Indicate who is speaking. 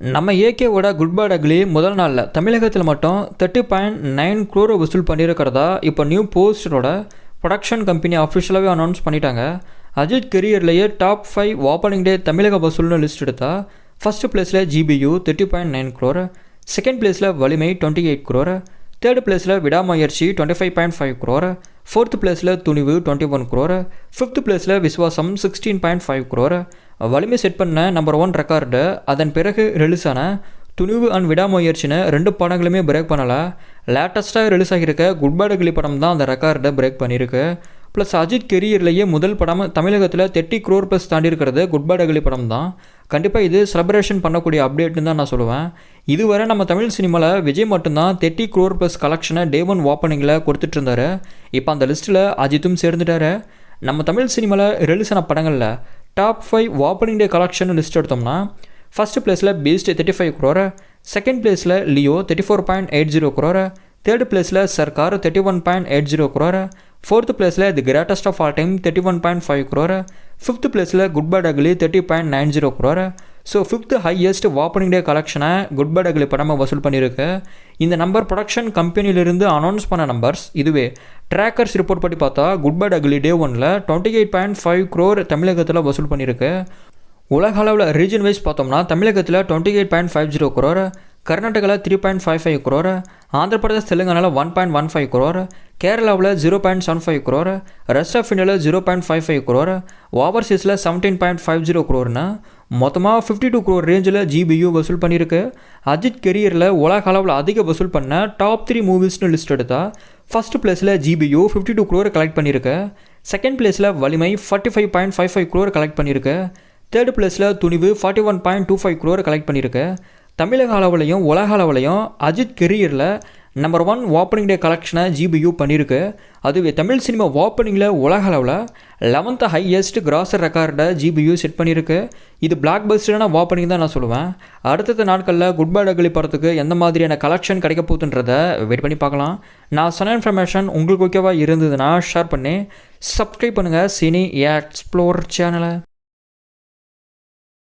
Speaker 1: நம்ம ஏகேவோட good bad ugly முதல் நாளில் தமிழகத்தில் மட்டும் தேர்ட்டி பாயிண்ட் நைன் க்ரோரை வசூல் பண்ணியிருக்கிறதா இப்போ நியூ போஸ்டரோட ப்ரொடக்ஷன் கம்பெனி அஃபிஷியலாகவே அனௌன்ஸ் பண்ணிட்டாங்க. அஜித் கெரியர்லேயே டாப் ஃபைவ் ஓப்பனிங் டே தமிழக வசூல்னு லிஸ்ட் எடுத்தா ஃபர்ஸ்ட் பிளேஸில் GBU thirty point nine crore second பிளேஸில் Valimai twenty eight crore third பிளேஸில் Vidaamuyarchi twenty five point five crore fourth பிளேஸில் Thunivu twenty one crore fifth பிளேஸில் Viswasam sixteen point five crore Valimai set பண்ண number one record அதன் பிறகு release ஆன துணிவு and விடாமுயற்சின்னு ரெண்டு படங்களுமே break பண்ணலை. லேட்டஸ்ட்டாக ரிலீஸ் ஆகியிருக்க குட் பேட் கிளி படம் தான் அந்த ரெக்கார்டை பிரேக் பண்ணியிருக்கு. ப்ளஸ் அஜித் கெரியர்லேயே முதல் படம் தமிழகத்தில் தேர்ட்டி க்ரோர் ப்ளஸ் தாண்டி இருக்கிறது குட் பேட் அகலி படம் தான். கண்டிப்பாக இது செலப்ரேஷன் பண்ணக்கூடிய அப்டேட்னு தான் நான் சொல்லுவேன். இதுவரை நம்ம தமிழ் சினிமாவில் விஜய் மட்டும்தான் தேர்ட்டி க்ரோர் ப்ளஸ் கலெக்ஷனை டே ஒன் ஓப்பனிங்கில் கொடுத்துட்ருந்தாரு இப்போ அந்த லிஸ்ட்டில் அஜித்தும் சேர்ந்துட்டாரு. நம்ம தமிழ் சினிமாவில் ரிலீஸ் ஆன படங்களில் top five opening day collection list எடுத்தோம்னா ஃபஸ்ட் பிளேஸில் Beast thirty five crore second பிளேஸில் Leo thirty four point eight zero crore third பிளேஸில் Sarkar thirty one point eight zero crore fourth பிளேஸில் the greatest of all time thirty one point five crore fifth பிளேஸில் good bad ugly thirty point nine zero crore so fifth highest opening day கலெக்ஷனை good bad ugly படமாக வசூல் பண்ணியிருக்கு. இந்த number production கம்பெனியிலிருந்து announce பண்ண numbers இதுவே. Trackers report படி பார்த்தா குட் பேட் அக்லி டே ஒனில் twenty eight point five crore தமிழகத்தில் வசூல் பண்ணியிருக்கு. உலக அளவில் ரீஜன் வைஸ் பார்த்தோம்னா தமிழகத்தில் twenty eight point five zero crore கர்நாடகாவில் three point five five crore Andhra Pradesh தெலுங்கானாவில் one point one five crore கேரளாவில் zero point seven five crore rest of இந்தியாவில் zero point five five crore ஓவர்சீஸில் seventeen point five zero குரோர்னா மொத்தமாக fifty two crore ரேஞ்சில் GPU வசூல் பண்ணியிருக்கு. அஜித் கெரியரில் உலக அளவில் அதிக வசூல் பண்ண டாப் த்ரீ மூவிஸ்னு லிஸ்ட் எடுத்தால் ஃபஸ்ட் பிளேஸில் GBU fifty two crore collect பண்ணியிருக்கு. செகண்ட் பிளேஸில் Valimai forty five point five five crore collect பண்ணியிருக்கு. தேர்ட் பிளேஸில் Thunivu forty one point two five crore collect பண்ணியிருக்கு. தமிழக அளவுலையும் உலக அளவுலையும் அஜித் கெரியரில் நம்பர் ஒன் ஓப்பனிங் டே கலெக்ஷனை ஜிபியூ பண்ணியிருக்கு அதுவே தமிழ் சினிமா ஓப்பனிங்கில் உலக அளவில் லெவன்த்து ஹையஸ்ட் கிராசர் ரெக்கார்டை ஜிபியூ செட் பண்ணியிருக்கு இது பிளாக் பஸ்டரான ஓப்பனிங் தான் நான் சொல்லுவேன். அடுத்தடுத்த நாட்களில் குட் பை டகலி படத்துக்கு எந்த மாதிரியான கலெக்ஷன் கிடைக்க போகுதுன்றதை வெயிட் பண்ணி பார்க்கலாம். நான் சொன்ன இன்ஃபர்மேஷன் உங்களுக்கு ஓகேவாக இருந்ததுன்னா ஷேர் பண்ணி சப்ஸ்கிரைப் பண்ணுங்கள் சினி எக்ஸ்ப்ளோர் சேனலை